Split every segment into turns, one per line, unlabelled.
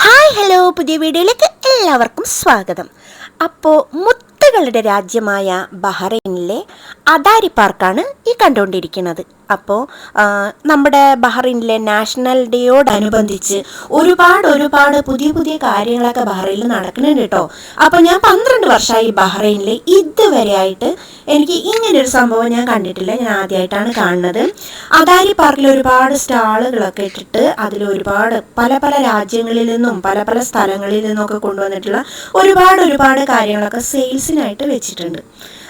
Hi hello പുതിയ വീഡിയോയിലേക്ക് എല്ലാവർക്കും സ്വാഗതം. അപ്പോൾ മുത്തുകളുടെ രാജ്യമായ ബഹ്റൈനിലെ അദാരി പാർക്കാണ് ഈ കണ്ടുകൊണ്ടിരിക്കുന്നത്. അപ്പോൾ നമ്മുടെ ബഹ്റിനിലെ നാഷണൽ ഡേയോടനുബന്ധിച്ച് ഒരുപാട് ഒരുപാട് പുതിയ പുതിയ കാര്യങ്ങളൊക്കെ ബഹ്റൈനിൽ നടക്കുന്നുണ്ട് കേട്ടോ അപ്പോൾ ഞാൻ പന്ത്രണ്ട് വർഷമായി ബഹ്റൈനിൽ ഇതുവരെയായിട്ട് എനിക്ക് ഇങ്ങനെ ഒരു സംഭവം ഞാൻ കണ്ടിട്ടില്ല. ഞാൻ ആദ്യമായിട്ടാണ് കാണുന്നത്. അദാരി പാർക്കിൽ ഒരുപാട് സ്റ്റാളുകളൊക്കെ ഇട്ടിട്ട് അതിൽ ഒരുപാട് പല പല രാജ്യങ്ങളിൽ നിന്നും പല പല സ്ഥലങ്ങളിൽ നിന്നൊക്കെ കൊണ്ടുവന്നിട്ടുള്ള ഒരുപാട് ഒരുപാട് കാര്യങ്ങളൊക്കെ സെയിൽസിനായിട്ട് വെച്ചിട്ടുണ്ട്.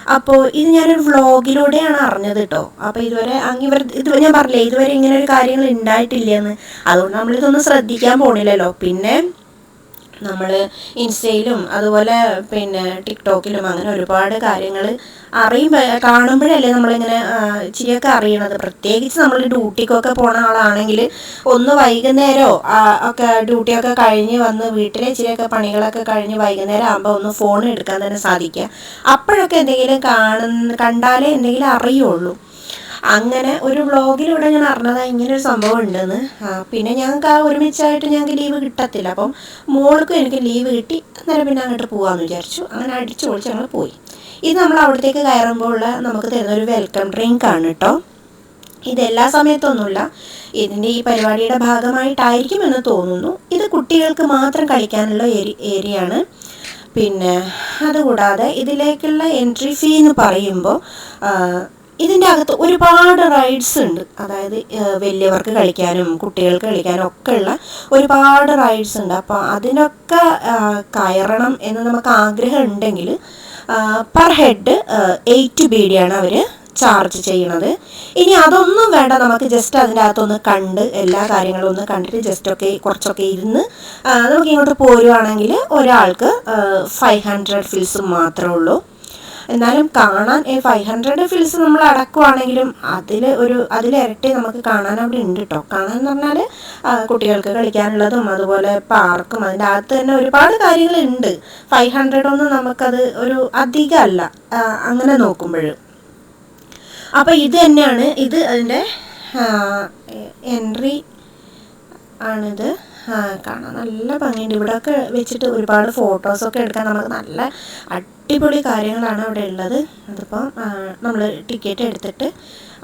അപ്പോൾ ഇത് ഞാനൊരു വ്ളോഗിലൂടെയാണ് അറിഞ്ഞത് കേട്ടോ അപ്പോൾ ഇതുവരെ അങ്ങ് ഇവർ ഇത് ഞാൻ പറഞ്ഞില്ലേ ഇതുവരെ ഇങ്ങനെ ഒരു കാര്യങ്ങൾ ഉണ്ടായിട്ടില്ലെന്ന് അതുകൊണ്ട് നമ്മളിതൊന്നും ശ്രദ്ധിക്കാൻ പോണില്ലല്ലോ. പിന്നെ നമ്മൾ ഇൻസ്റ്റയിലും അതുപോലെ പിന്നെ ടിക്ടോക്കിലും അങ്ങനെ ഒരുപാട് കാര്യങ്ങൾ അറിയുമ്പോൾ കാണുമ്പോഴല്ലേ നമ്മളിങ്ങനെ ഇച്ചിരിയൊക്കെ അറിയണത്. പ്രത്യേകിച്ച് നമ്മൾ ഡ്യൂട്ടിക്കൊക്കെ പോണ ആളാണെങ്കിൽ ഒന്ന് വൈകുന്നേരമോ ഒക്കെ ഡ്യൂട്ടിയൊക്കെ കഴിഞ്ഞ് വന്ന് വീട്ടിലെ ഇച്ചിരിയൊക്കെ പണികളൊക്കെ കഴിഞ്ഞ് വൈകുന്നേരം ആകുമ്പോൾ ഒന്ന് ഫോൺ എടുക്കാൻ തന്നെ സാധിക്കുക. അപ്പോഴൊക്കെ എന്തെങ്കിലും കാണുന്ന കണ്ടാലേ എന്തെങ്കിലും അറിയുള്ളൂ. അങ്ങനെ ഒരു വ്ളോഗിലൂടെ ഞാൻ അറിഞ്ഞതാ ഇങ്ങനെ ഒരു സംഭവം ഉണ്ടെന്ന് പിന്നെ ഞങ്ങൾക്ക് ആ ഒരുമിച്ചായിട്ട് ഞങ്ങൾക്ക് ലീവ് കിട്ടത്തില്ല. അപ്പം മോൾക്കും എനിക്ക് ലീവ് കിട്ടി. അന്നേരം പിന്നെ അങ്ങോട്ട് പോകാമെന്ന് വിചാരിച്ചു. അങ്ങനെ അടിച്ചു പൊളിച്ച് ഞങ്ങൾ പോയി. ഇത് നമ്മൾ അവിടത്തേക്ക് കയറുമ്പോൾ ഉള്ള നമുക്ക് തരുന്ന ഒരു വെൽക്കം ഡ്രിങ്ക് ആണ് കേട്ടോ ഇതെല്ലാ സമയത്തൊന്നുമില്ല. ഇതിന്റെ ഈ പരിപാടിയുടെ ഭാഗമായിട്ടായിരിക്കും എന്ന് തോന്നുന്നു. ഇത് കുട്ടികൾക്ക് മാത്രം കളിക്കാനുള്ള ഏരി ഏരിയ ആണ് പിന്നെ അതുകൂടാതെ ഇതിലേക്കുള്ള എൻട്രി ഫീ എന്ന് പറയുമ്പോൾ ഇതിന്റെ അകത്ത് ഒരുപാട് റൈഡ്സ് ഉണ്ട്. അതായത് വലിയവർക്ക് കളിക്കാനും കുട്ടികൾക്ക് കളിക്കാനും ഒക്കെ ഉള്ള ഒരുപാട് റൈഡ്സ് ഉണ്ട്. അപ്പോൾ അതിനൊക്കെ കയറണം എന്ന് നമുക്ക് ആഗ്രഹം ഉണ്ടെങ്കിൽ പെർ ഹെഡ് എയ്റ്റ് ബി ഡിയാണ് അവർ ചാർജ് ചെയ്യണത്. ഇനി അതൊന്നും വേണ്ട. നമുക്ക് ജസ്റ്റ് അതിന്റെ അകത്തൊന്ന് കണ്ട് എല്ലാ കാര്യങ്ങളും ഒന്ന് കണ്ടിട്ട് ജസ്റ്റ് ഒക്കെ കുറച്ചൊക്കെ ഇരുന്ന് നമുക്ക് ഇങ്ങോട്ട് പോരുവാണെങ്കിൽ ഒരാൾക്ക് ഫൈവ് ഹൺഡ്രഡ് ഫിൽസ് മാത്രമേ ഉള്ളൂ. എന്നാലും കാണാൻ ഫൈവ് ഹൺഡ്രഡ് ഫിൽസ് നമ്മൾ അടക്കുവാണെങ്കിലും അതിൽ ഒരു അതിലിരട്ടി നമുക്ക് കാണാൻ അവിടെ ഉണ്ട് കേട്ടോ കാണാൻ എന്ന് പറഞ്ഞാൽ കുട്ടികൾക്ക് കളിക്കാനുള്ളതും അതുപോലെ പാർക്കും അതിന്റെ അകത്ത് തന്നെ ഒരുപാട് കാര്യങ്ങളുണ്ട്. ഫൈവ് ഹൺഡ്രഡ് ഒന്നും നമുക്കത് ഒരു അധികമല്ല അങ്ങനെ നോക്കുമ്പോൾ അപ്പോൾ ഇത് തന്നെയാണ് ഇത് അതിന്റെ എൻട്രി ആണിത്. കാണാൻ നല്ല ഭംഗിയുണ്ട്. ഇവിടെയൊക്കെ വെച്ചിട്ട് ഒരുപാട് ഫോട്ടോസൊക്കെ എടുക്കാൻ നമുക്ക് നല്ല അടിപൊളി കാര്യങ്ങളാണ് അവിടെ ഉള്ളത്. അതിപ്പോൾ നമ്മൾ ടിക്കറ്റ് എടുത്തിട്ട്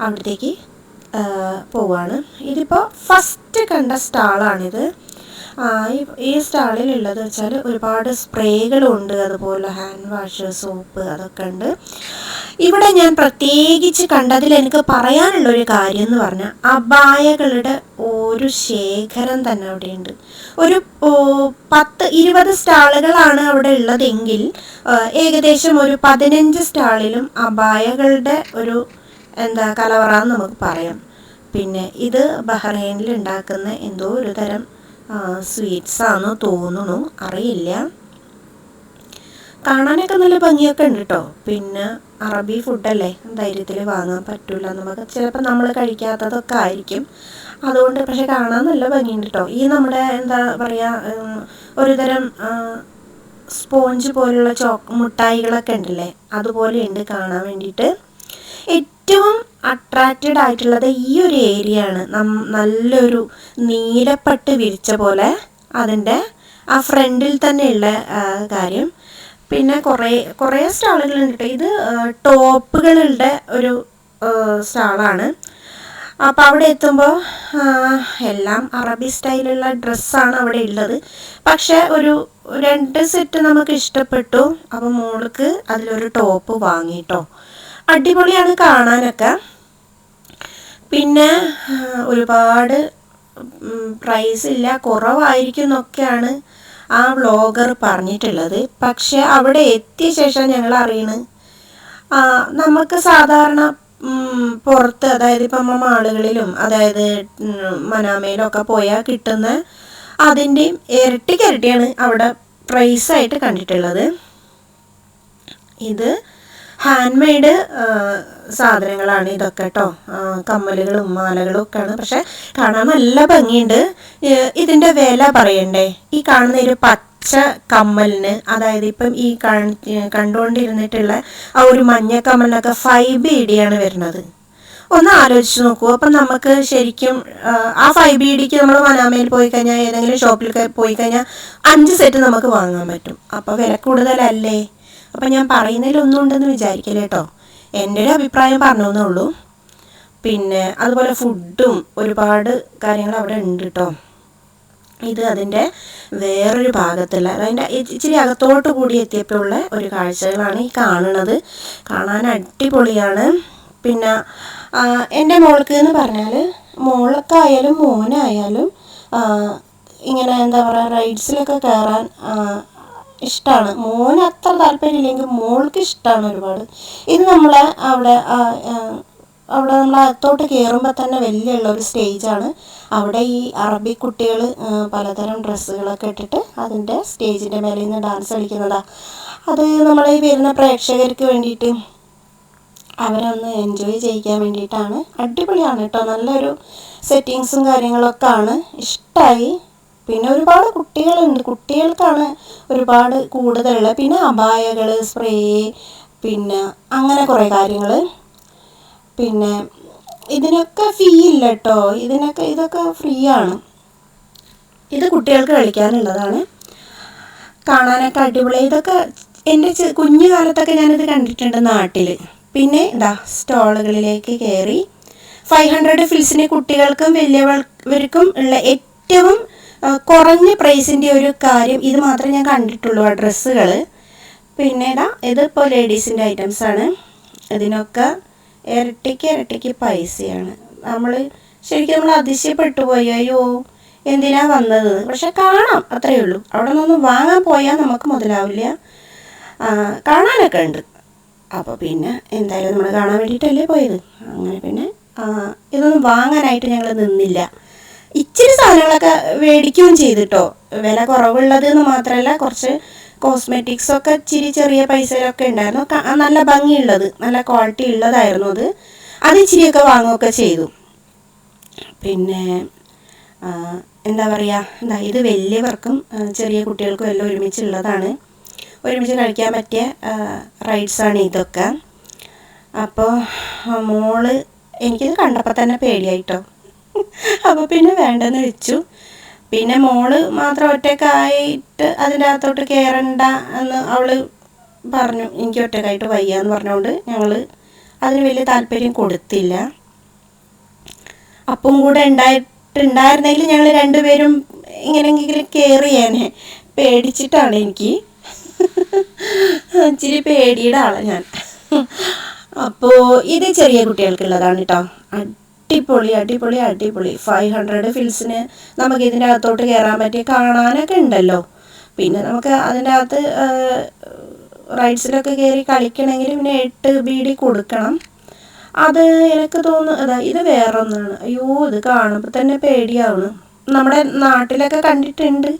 അവിടത്തേക്ക് പോവാണ്. ഇതിപ്പോൾ ഫസ്റ്റ് കണ്ട സ്റ്റാളാണിത് ഈ- സ്റ്റാളിൽ ഉള്ളത് വെച്ചാൽ ഒരുപാട് സ്പ്രേകളുണ്ട്. അതുപോലെ ഹാൻഡ് വാഷ് സോപ്പ് അതൊക്കെ ഉണ്ട്. ഇവിടെ ഞാൻ പ്രത്യേകിച്ച് കണ്ടതിൽ എനിക്ക് പറയാനുള്ള ഒരു കാര്യം എന്ന് പറഞ്ഞാൽ അബായകളുടെ ഒരു ശേഖരം തന്നെ അവിടെയുണ്ട്. ഒരു പത്ത് ഇരുപത് സ്റ്റാളുകളാണ് അവിടെ ഉള്ളതെങ്കിൽ ഏകദേശം ഒരു പതിനഞ്ച് സ്റ്റാളിലും അബായകളുടെ ഒരു എന്താ കലവറ എന്ന് നമുക്ക് പറയാം. പിന്നെ ഇത് ബഹ്റൈനിൽ ഉണ്ടാക്കുന്ന എന്തോ ഒരു തരം സ്വീറ്റ്സ് തോന്നുന്നു അറിയില്ല. കാണാനൊക്കെ നല്ല ഭംഗിയൊക്കെ ഉണ്ട് കേട്ടോ പിന്നെ അറബി ഫുഡല്ലേ ധൈര്യത്തിൽ വാങ്ങാൻ പറ്റൂല നമുക്ക്. ചിലപ്പോൾ നമ്മൾ കഴിക്കാത്തതൊക്കെ ആയിരിക്കും. അതുകൊണ്ട് പക്ഷെ കാണാൻ നല്ല ഭംഗിയുണ്ട് കേട്ടോ ഈ നമ്മുടെ എന്താ പറയുക ഉം, ഒരു തരം ആ, സ്പോഞ്ച് പോലുള്ള ചോ മുട്ടായികളൊക്കെ ഉണ്ടല്ലേ അതുപോലെ ഉണ്ട് കാണാൻ വേണ്ടിയിട്ട്. ഏറ്റവും അട്രാക്റ്റഡ് ആയിട്ടുള്ളത് ഈ ഒരു ഏരിയ ആണ്. നല്ലൊരു നീലപ്പട്ട് വിരിച്ച പോലെ അതിന്റെ ആ ഫ്രണ്ടിൽ തന്നെയുള്ള കാര്യം. പിന്നെ കുറേ കുറേ സ്റ്റാളുകളുണ്ട് കേട്ടോ. ഇത് ടോപ്പുകളുടെ ഒരു സ്റ്റാളാണ്. അപ്പോൾ അവിടെ എത്തുമ്പോൾ എല്ലാം അറബി സ്റ്റൈലുള്ള ഡ്രസ്സാണ് അവിടെ ഉള്ളത്. പക്ഷേ ഒരു രണ്ട് സെറ്റ് നമുക്ക് ഇഷ്ടപ്പെട്ടു. അപ്പോൾ മോൾക്ക് അതിലൊരു ടോപ്പ് വാങ്ങിട്ടോ. അടിപൊളിയാണ് കാണാനൊക്കെ. പിന്നെ ഒരുപാട് പ്രൈസ് ഇല്ല കുറവായിരിക്കും എന്നൊക്കെയാണ് ആ വ്ളോഗർ പറഞ്ഞിട്ടുള്ളത്. പക്ഷെ അവിടെ എത്തിയ ശേഷം ഞങ്ങൾ അറിയണ് നമുക്ക് സാധാരണ പുറത്ത് അതായത് ഇപ്പം നമ്മൾ മാളുകളിലും അതായത് മനാമയിലും ഒക്കെ പോയാൽ കിട്ടുന്ന അതിന്റെയും ഇരട്ടിക്കിരട്ടിയാണ് അവിടെ പ്രൈസായിട്ട് കണ്ടിട്ടുള്ളത്. ഇത് ഹാൻഡ് മെയ്ഡ് സാധനങ്ങളാണ് ഇതൊക്കെ കേട്ടോ കമ്മലുകളും മാലകളും ഒക്കെയാണ്. പക്ഷെ കാണാൻ നല്ല ഭംഗിയുണ്ട്. ഇതിന്റെ വില പറയണ്ടേ? ഈ കാണുന്ന ഒരു പച്ച കമ്മലിന് അതായത് ഇപ്പം ഈ കാണി- കണ്ടുകൊണ്ടിരുന്നിട്ടുള്ള ആ ഒരു മഞ്ഞ കമ്മലിനൊക്കെ ഫൈവ് ഇടിയാണ് വരുന്നത്. ഒന്ന് ആലോചിച്ച് നോക്കൂ. അപ്പം നമുക്ക് ശരിക്കും ആ, ആ ഫൈവ് ബി ഡിക്ക് നമ്മൾ മനാമയിൽ പോയി കഴിഞ്ഞാൽ ഏതെങ്കിലും ഷോപ്പിൽ പോയി കഴിഞ്ഞാൽ അഞ്ച് സെറ്റ് നമുക്ക് വാങ്ങാൻ പറ്റും. അപ്പോൾ വില കൂടുതലല്ലേ? അപ്പം ഞാൻ പറയുന്നതിലൊന്നും ഉണ്ടെന്ന് വിചാരിക്കല്ലേ കേട്ടോ. എന്റെ ഒരു അഭിപ്രായം പറഞ്ഞേ ഉള്ളൂ. പിന്നെ അതുപോലെ ഫുഡും ഒരുപാട് കാര്യങ്ങൾ അവിടെ ഉണ്ട് കേട്ടോ. ഇത് അതിന്റെ വേറൊരു ഭാഗത്തുള്ള അതിന്റെ ഇച്ചിരി അകത്തോട്ട് കൂടി എത്തിയപ്പോഴുള്ള ഒരു കാഴ്ചകളാണ് ഈ കാണുന്നത്. കാണാൻ അടിപൊളിയാണ്. പിന്നെ എന്റെ മോൾക്ക് എന്ന് പറഞ്ഞാൽ മോൾക്കായാലും മോനായാലും ഇങ്ങനെ എന്താ പറയുക റൈഡ്സിലൊക്കെ കയറാൻ ഇഷ്ടമാണ് മോന് അത്ര താല്പര്യമില്ലെങ്കിൽ മോൾക്ക് ഇഷ്ടമാണ് ഒരുപാട്. ഇത് നമ്മളെ അവിടെ അവിടെ നമ്മൾ അകത്തോട്ട് കയറുമ്പോൾ തന്നെ വലിയുള്ള ഒരു സ്റ്റേജാണ്. അവിടെ ഈ അറബി കുട്ടികൾ പലതരം ഡ്രസ്സുകളൊക്കെ ഇട്ടിട്ട് അതിന്റെ സ്റ്റേജിന്റെ മേലെ നിന്ന് ഡാൻസ് കളിക്കുന്നതാ. അത് നമ്മളെ ഈ വരുന്ന പ്രേക്ഷകർക്ക് വേണ്ടിയിട്ട് അവരൊന്ന് എൻജോയ് ചെയ്യിക്കാൻ വേണ്ടിയിട്ടാണ്. അടിപൊളിയാണ് കേട്ടോ. നല്ലൊരു സെറ്റിങ്സും കാര്യങ്ങളൊക്കെ ആണ്. ഇഷ്ടമായി പിന്നെ ഒരുപാട് കുട്ടികളുണ്ട്. കുട്ടികൾക്കാണ് ഒരുപാട് കൂടുതലുള്ളത് പിന്നെ അപായകൾ സ്പ്രേ പിന്നെ അങ്ങനെ കുറേ കാര്യങ്ങൾ പിന്നെ ഇതിനൊക്കെ ഫീ ഇല്ല കേട്ടോ ഇതിനൊക്കെ ഇതൊക്കെ ഫ്രീ ആണ്. ഇത് കുട്ടികൾക്ക് കളിക്കാനുള്ളതാണ്. കാണാനൊക്കെ അടിപൊളി. ഇതൊക്കെ എന്റെ കുഞ്ഞു കാലത്തൊക്കെ ഞാനിത് കണ്ടിട്ടുണ്ട് നാട്ടിൽ പിന്നെ ഇതാ സ്റ്റോളുകളിലേക്ക് കയറി ഫൈവ് ഹൺഡ്രഡ് ഫിൽസിന് കുട്ടികൾക്കും വലിയവർക്കും ഉള്ള ഏറ്റവും കുറഞ്ഞ പ്രൈസിന്റെ ഒരു കാര്യം ഇത് മാത്രമേ ഞാൻ കണ്ടിട്ടുള്ളൂ ആ ഡ്രസ്സുകൾ പിന്നീട് ഇതാ ഇതിപ്പോൾ ലേഡീസിന്റെ ഐറ്റംസ് ആണ്. ഇതിനൊക്കെ ഇരട്ടിക്ക് ഇരട്ടിക്ക് പൈസയാണ്. നമ്മൾ ശരിക്കും നമ്മൾ അതിശയപ്പെട്ടു പോയി അയ്യോ എന്തിനാ വന്നത്? പക്ഷെ കാണാം അത്രയേ ഉള്ളൂ. അവിടെ നിന്നൊന്നും വാങ്ങാൻ പോയാൽ നമുക്ക് മുതലാവില്ല. കാണാനൊക്കെ ഉണ്ട്. അപ്പോൾ പിന്നെ എന്തായാലും നമ്മൾ കാണാൻ വേണ്ടിയിട്ടല്ലേ പോയത്. അങ്ങനെ പിന്നെ ഇതൊന്നും വാങ്ങാനായിട്ട് ഞങ്ങൾ നിന്നില്ല. ഇച്ചിരി സാധനങ്ങളൊക്കെ മേടിക്കുകയും ചെയ്തിട്ടോ. വില കുറവുള്ളത് എന്ന് മാത്രമല്ല കുറച്ച് കോസ്മെറ്റിക്സ് ഒക്കെ ഇച്ചിരി ചെറിയ പൈസയിലൊക്കെ ഉണ്ടായിരുന്നു. നല്ല ഭംഗിയുള്ളത് നല്ല ക്വാളിറ്റി ഉള്ളതായിരുന്നു അത്. അത് ഇച്ചിരിയൊക്കെ വാങ്ങുകയൊക്കെ ചെയ്തു. പിന്നെ എന്താ പറയുക എന്താ ഇത് വലിയവർക്കും ചെറിയ കുട്ടികൾക്കും എല്ലാം ഒരുമിച്ചുള്ളതാണ്. ഒരുമിച്ച് കഴിക്കാൻ പറ്റിയ റൈഡ്സാണ് ഇതൊക്കെ. അപ്പോൾ മോൾ എനിക്കിത് കണ്ടപ്പോൾ തന്നെ പേടിയായിട്ടോ. അപ്പോൾ പിന്നെ വേണ്ടെന്ന് വെച്ചു. പിന്നെ മോൾ മാത്രം ഒറ്റക്കായിട്ട് അതിന്റെ അകത്തോട്ട് കയറണ്ട എന്ന് അവൾ പറഞ്ഞു. എനിക്ക് ഒറ്റക്കായിട്ട് വയ്യ എന്ന് പറഞ്ഞുകൊണ്ട് ഞങ്ങൾ അതിന് വലിയ താല്പര്യം കൊടുത്തില്ല. അപ്പം കൂടെ ഉണ്ടായിട്ടുണ്ടായിരുന്നെങ്കിൽ ഞങ്ങൾ രണ്ടുപേരും ഇങ്ങനെയെങ്കിലും കയറിയേനെ പേടിച്ചിട്ടാണ് എനിക്ക്. ഇച്ചിരി പേടിയുടെ ആളാണ് ഞാൻ. അപ്പോൾ ഇത് ചെറിയ കുട്ടികൾക്കുള്ളതാണ് കേട്ടോ അടിപൊളി അടിപൊളി അടിപൊളി. ഫൈവ് ഹൺഡ്രഡ് ഫിൽസിന് നമുക്ക് ഇതിന്റെ അകത്തോട്ട് കയറാൻ പറ്റി കാണാനൊക്കെ ഉണ്ടല്ലോ. പിന്നെ നമുക്ക് അതിന്റെ അകത്ത് റൈഡ്സിലൊക്കെ കയറി കളിക്കണമെങ്കിൽ പിന്നെ എട്ട് ബീഡി കൊടുക്കണം. അത് എനിക്ക് തോന്നുന്നു അതാ ഇത് വേറൊന്നാണ്. അയ്യോ ഇത് കാണുമ്പോൾ തന്നെ പേടിയാവുന്നു. നമ്മുടെ നാട്ടിലൊക്കെ കണ്ടിട്ടുണ്ട്.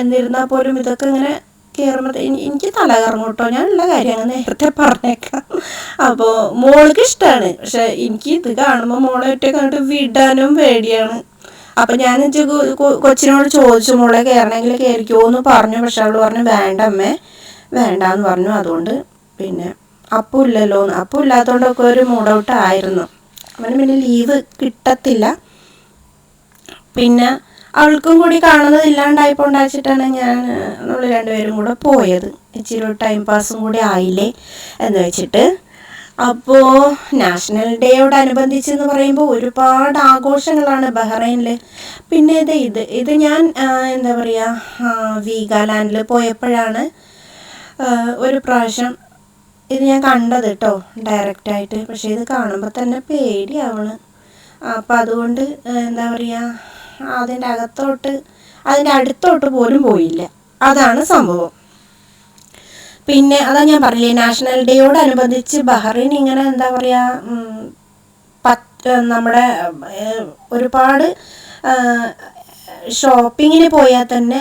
എന്നിരുന്നാൽ പോലും ഇതൊക്കെ ഇങ്ങനെ കയറുമ്പോൾ എനിക്ക് തല കറങ്ങും കേട്ടോ. ഞാനുള്ള കാര്യം അങ്ങ് നേരത്തെ പറഞ്ഞേക്കാം. അപ്പോൾ മോൾക്ക് ഇഷ്ടമാണ് പക്ഷെ എനിക്ക് ഇത് കാണുമ്പോൾ മോളെ ഒറ്റ കണ്ടിട്ട് വിടാനും പേടിയാണ്. അപ്പൊ ഞാൻ കൊച്ചിനോട് ചോദിച്ചു മോളെ കയറണമെങ്കിൽ കയറിക്കോ എന്ന് പറഞ്ഞു. പക്ഷെ അവൾ പറഞ്ഞു വേണ്ട അമ്മേ വേണ്ട എന്ന് പറഞ്ഞു. അതുകൊണ്ട് പിന്നെ അപ്പം ഇല്ലല്ലോ അപ്പം അപ്പു ഇല്ലാത്തതുകൊണ്ടൊക്കെ ഒരു മൂഡ് ഔട്ട് ആയിരുന്നു. അവന് പിന്നെ ലീവ് കിട്ടത്തില്ല. പിന്നെ അവൾക്കും കൂടി കാണുന്നത് ഇല്ലാണ്ടായപ്പോൾ ഉണ്ടാച്ചിട്ടാണ് ഞാൻ നമ്മൾ രണ്ടുപേരും കൂടെ പോയത്. ഇച്ചിരി ടൈം പാസും കൂടി ആയില്ലേ എന്ന് വെച്ചിട്ട്. അപ്പോൾ നാഷണൽ ഡേയോടനുബന്ധിച്ച് എന്ന് പറയുമ്പോൾ ഒരുപാട് ആഘോഷങ്ങളാണ് ബഹ്റൈനിൽ പിന്നെ ഇത് ഇത് ഇത് ഞാൻ എന്താ പറയുക വീഗാലാൻഡിൽ പോയപ്പോഴാണ് ഒരു പ്രാവശ്യം ഇത് ഞാൻ കണ്ടത് കേട്ടോ ഡയറക്റ്റായിട്ട് പക്ഷേ ഇത് കാണുമ്പോൾ തന്നെ പേടിയാവണ്. അപ്പോൾ അതുകൊണ്ട് എന്താ പറയുക അതിന്റെ അകത്തോട്ട് അതിന്റെ അടുത്തോട്ട് പോലും പോയില്ല. അതാണ് സംഭവം. പിന്നെ അതാ ഞാൻ പറഞ്ഞില്ലേ നാഷണൽ ഡേയോടനുബന്ധിച്ച് ബഹ്റിൻ ഇങ്ങനെ എന്താ പറയുക പത്ത് നമ്മുടെ ഒരുപാട് ഷോപ്പിങ്ങിന് പോയാൽ തന്നെ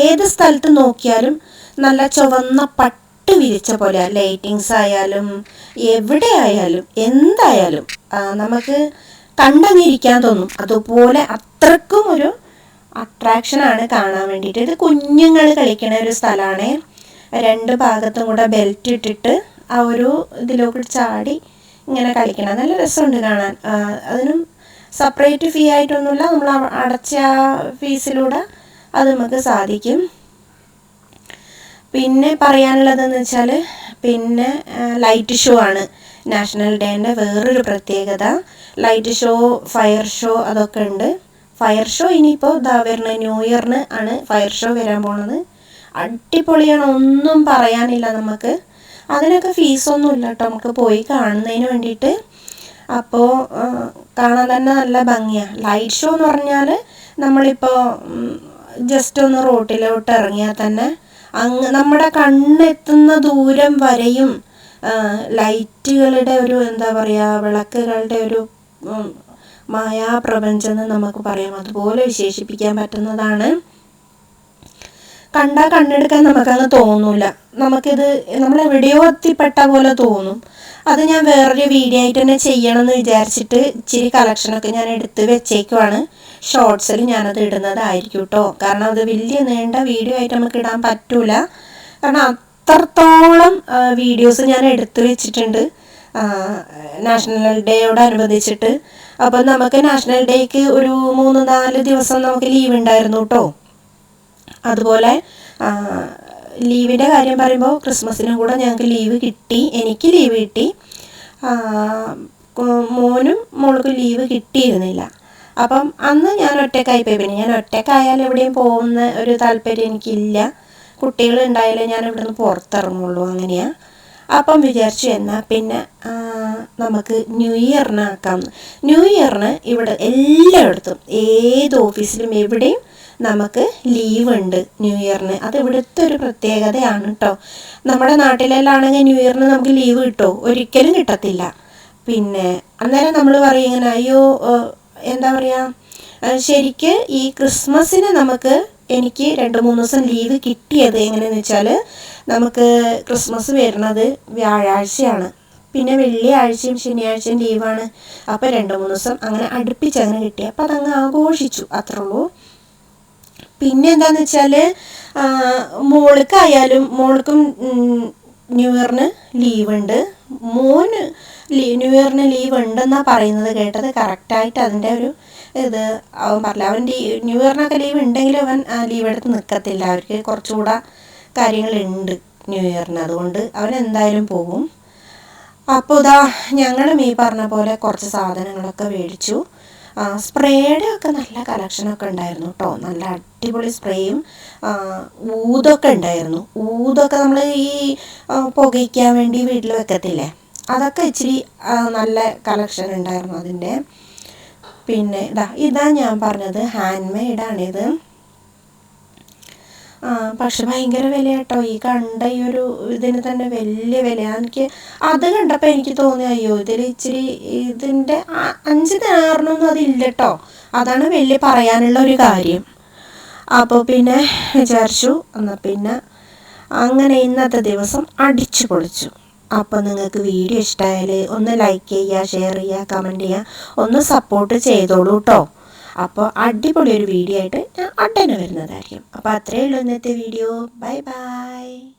ഏത് സ്ഥലത്ത് നോക്കിയാലും നല്ല ചുവന്ന പട്ട് വിരിച്ച പോലെ ലൈറ്റിങ്സ് ആയാലും എവിടെ ആയാലും എന്തായാലും നമുക്ക് കണ്ടങ്ങിരിക്കാൻ തോന്നും. അതുപോലെ അത്രക്കും ഒരു അട്രാക്ഷനാണ് കാണാൻ വേണ്ടിയിട്ട്. ഇത് കുഞ്ഞുങ്ങൾ കളിക്കുന്ന ഒരു സ്ഥലമാണ് രണ്ട് ഭാഗത്തും കൂടെ ബെൽറ്റ് ഇട്ടിട്ട് ആ ഒരു ഇതിലോട്ട് ചാടി ഇങ്ങനെ കളിക്കണം. നല്ല രസമുണ്ട് കാണാൻ. അതിനും സെപ്പറേറ്റ് ഫീ ആയിട്ടൊന്നുമില്ല. നമ്മൾ അടച്ച ഫീസിലൂടെ അത് നമുക്ക് സാധിക്കും. പിന്നെ പറയാനുള്ളതെന്ന് വെച്ചാൽ പിന്നെ ലൈറ്റ് ഷോ ആണ്. നാഷണൽ ഡേന്റെ വേറൊരു പ്രത്യേകത. ലൈറ്റ് ഷോ ഫയർ ഷോ അതൊക്കെ ഉണ്ട്. ഫയർ ഷോ ഇനിയിപ്പോൾ ഇതാ വരുന്ന ന്യൂ ഇയറിന് ആണ് ഫയർ ഷോ വരാൻ പോണത്. അടിപൊളിയാണ് ഒന്നും പറയാനില്ല നമുക്ക്. അതിനൊക്കെ ഫീസൊന്നും ഇല്ല കേട്ടോ നമുക്ക് പോയി കാണുന്നതിന് വേണ്ടിയിട്ട്. അപ്പോൾ കാണാൻ തന്നെ നല്ല ഭംഗിയാണ് ലൈറ്റ് ഷോ എന്ന് പറഞ്ഞാൽ നമ്മളിപ്പോൾ ജസ്റ്റ് ഒന്ന് റോട്ടിലോട്ട് ഇറങ്ങിയാൽ തന്നെ അങ്ങ് നമ്മുടെ കണ്ണെത്തുന്ന ദൂരം വരെയും ലൈറ്റുകളുടെ ഒരു എന്താ പറയുക വിളക്കുകളുടെ ഒരു മായാപ്രപഞ്ചം എന്ന് നമുക്ക് പറയാം. അതുപോലെ വിശേഷിപ്പിക്കാൻ പറ്റുന്നതാണ്. കണ്ടാൽ കണ്ണെടുക്കാൻ നമുക്കങ്ങ് തോന്നൂല. നമുക്കിത് നമ്മൾ എവിടെയോ എത്തിപ്പെട്ട പോലെ തോന്നും. അത് ഞാൻ വേറൊരു വീഡിയോ ആയിട്ട് തന്നെ ചെയ്യണം എന്ന് വിചാരിച്ചിട്ട് ഇച്ചിരി കളക്ഷനൊക്കെ ഞാൻ എടുത്ത് വെച്ചേക്കുവാണ്. ഷോർട്സിൽ ഞാനത് ഇടുന്നതായിരിക്കും കേട്ടോ കാരണം അത് വലിയ നീണ്ട വീഡിയോ ആയിട്ട് നമുക്ക് ഇടാൻ പറ്റൂല. കാരണം അത്രത്തോളം വീഡിയോസ് ഞാൻ എടുത്ത് വെച്ചിട്ടുണ്ട്. നാഷണൽ ഡേയോടനുബന്ധിച്ചിട്ട് അപ്പം നമുക്ക് നാഷണൽ ഡേക്ക് ഒരു മൂന്ന് നാല് ദിവസം നമുക്ക് ലീവ് ഉണ്ടായിരുന്നു കേട്ടോ അതുപോലെ ലീവിന്റെ കാര്യം പറയുമ്പോൾ ക്രിസ്മസിനും കൂടെ ഞങ്ങൾക്ക് ലീവ് കിട്ടി. എനിക്ക് ലീവ് കിട്ടി. മോനും മോൾക്ക് ലീവ് കിട്ടിയിരുന്നില്ല. അപ്പം അന്ന് ഞാൻ ഒറ്റക്കായി പോയി പിന്നെ ഞാൻ ഒറ്റക്കായാൽ എവിടെയും പോകുന്ന ഒരു താല്പര്യം എനിക്കില്ല. കുട്ടികൾ ഉണ്ടായാലേ ഞാൻ ഇവിടുന്ന് പുറത്തിറങ്ങുള്ളൂ അങ്ങനെയാ. അപ്പം വിചാരിച്ചു എന്നാൽ പിന്നെ നമുക്ക് ന്യൂ ഇയറിനാക്കാം ന്യൂ ഇയറിന് ഇവിടെ എല്ലായിടത്തും ഏത് ഓഫീസിലും എവിടെയും നമുക്ക് ലീവ് ഉണ്ട് ന്യൂ ഇയറിന് അത് ഇവിടുത്തെ ഒരു പ്രത്യേകതയാണ് കേട്ടോ നമ്മുടെ നാട്ടിലെല്ലാണെങ്കിൽ ന്യൂ ഇയറിന് നമുക്ക് ലീവ് കിട്ടുമോ ഒരിക്കലും കിട്ടത്തില്ല. പിന്നെ അന്നേരം നമ്മൾ പറയും ഇങ്ങനെ അയ്യോ എന്താ പറയുക ശരിക്ക് ഈ ക്രിസ്മസിന് നമുക്ക് എനിക്ക് രണ്ട് മൂന്ന് ദിവസം ലീവ് കിട്ടിയത് എങ്ങനെയെന്ന് വെച്ചാൽ നമുക്ക് ക്രിസ്മസ് വരുന്നത് വ്യാഴാഴ്ചയാണ്. പിന്നെ വെള്ളിയാഴ്ചയും ശനിയാഴ്ചയും ലീവാണ്. അപ്പോൾ രണ്ട് മൂന്ന് ദിവസം അങ്ങനെ അടുപ്പിച്ച് അങ്ങനെ കിട്ടി. അപ്പോൾ അതങ്ങ് ആഘോഷിച്ചു. അത്രേ ഉള്ളൂ. പിന്നെ എന്താന്ന് വെച്ചാൽ മോൾക്കായാലും മോൾക്കും ന്യൂ ഇയറിന് ലീവുണ്ട്. മോന് ന്യൂ ഇയറിന് ലീവ് ഉണ്ടെന്നാണ് പറയുന്നത് കേട്ടത്. കറക്റ്റായിട്ട് അതിന്റെ ഒരു ഇത് അവൻ പറഞ്ഞില്ല. അവൻ ന്യൂ ഇയറിനൊക്കെ ലീവ് ഉണ്ടെങ്കിലും അവൻ ലീവ് എടുത്ത് നിൽക്കത്തില്ല അവർക്ക് കുറച്ചുകൂടെ കാര്യങ്ങളുണ്ട് ന്യൂ ഇയറിന്. അതുകൊണ്ട് അവൻ എന്തായാലും പോകും അപ്പോൾ ഇതാ ഞങ്ങൾ മീ പറഞ്ഞ പോലെ കുറച്ച് സാധനങ്ങളൊക്കെ മേടിച്ചു. സ്പ്രേയുടെ ഒക്കെ നല്ല കളക്ഷനൊക്കെ ഉണ്ടായിരുന്നു കേട്ടോ നല്ല അടിപൊളി സ്പ്രേയും ഊതൊക്കെ ഉണ്ടായിരുന്നു. ഊതൊക്കെ നമ്മൾ ഈ പുകയ്ക്കാൻ വേണ്ടി വീട്ടിൽ വെക്കത്തില്ലേ? അതൊക്കെ ഇച്ചിരി നല്ല കളക്ഷൻ ഉണ്ടായിരുന്നു അതിന്റെ. പിന്നെ ഇതാ ഇതാ ഞാൻ പറഞ്ഞത് ഹാൻഡ് മെയ്ഡാണിത് പക്ഷെ ഭയങ്കര വില കേട്ടോ ഈ കണ്ട ഈ ഒരു ഇതിന് തന്നെ വലിയ വില എനിക്ക് അത് കണ്ടപ്പോൾ എനിക്ക് തോന്നി അയ്യോ ഇതിൽ ഇച്ചിരി ഇതിന്റെ അഞ്ച് ദിനാറിനൊന്നും അതില്ല കേട്ടോ അതാണ് വലിയ പറയാനുള്ള ഒരു കാര്യം. അപ്പോൾ പിന്നെ വിചാരിച്ചു. എന്നാൽ പിന്നെ അങ്ങനെ ഇന്നത്തെ ദിവസം അടിച്ചു പൊളിച്ചു. അപ്പോൾ നിങ്ങൾക്ക് വീഡിയോ ഇഷ്ടമായാൽ ഒന്ന് ലൈക്ക് ചെയ്യുക ഷെയർ ചെയ്യുക കമന്റ് ചെയ്യുക. ഒന്ന് സപ്പോർട്ട് ചെയ്തോളൂ കേട്ടോ അപ്പോൾ അടിപൊളി ഒരു വീഡിയോ ആയിട്ട് ഞാൻ ഉടനെ വരുന്നതായിരിക്കും. അപ്പോൾ അത്രയേ ഉള്ളൂ ഇന്നത്തെ വീഡിയോ ബൈ ബൈ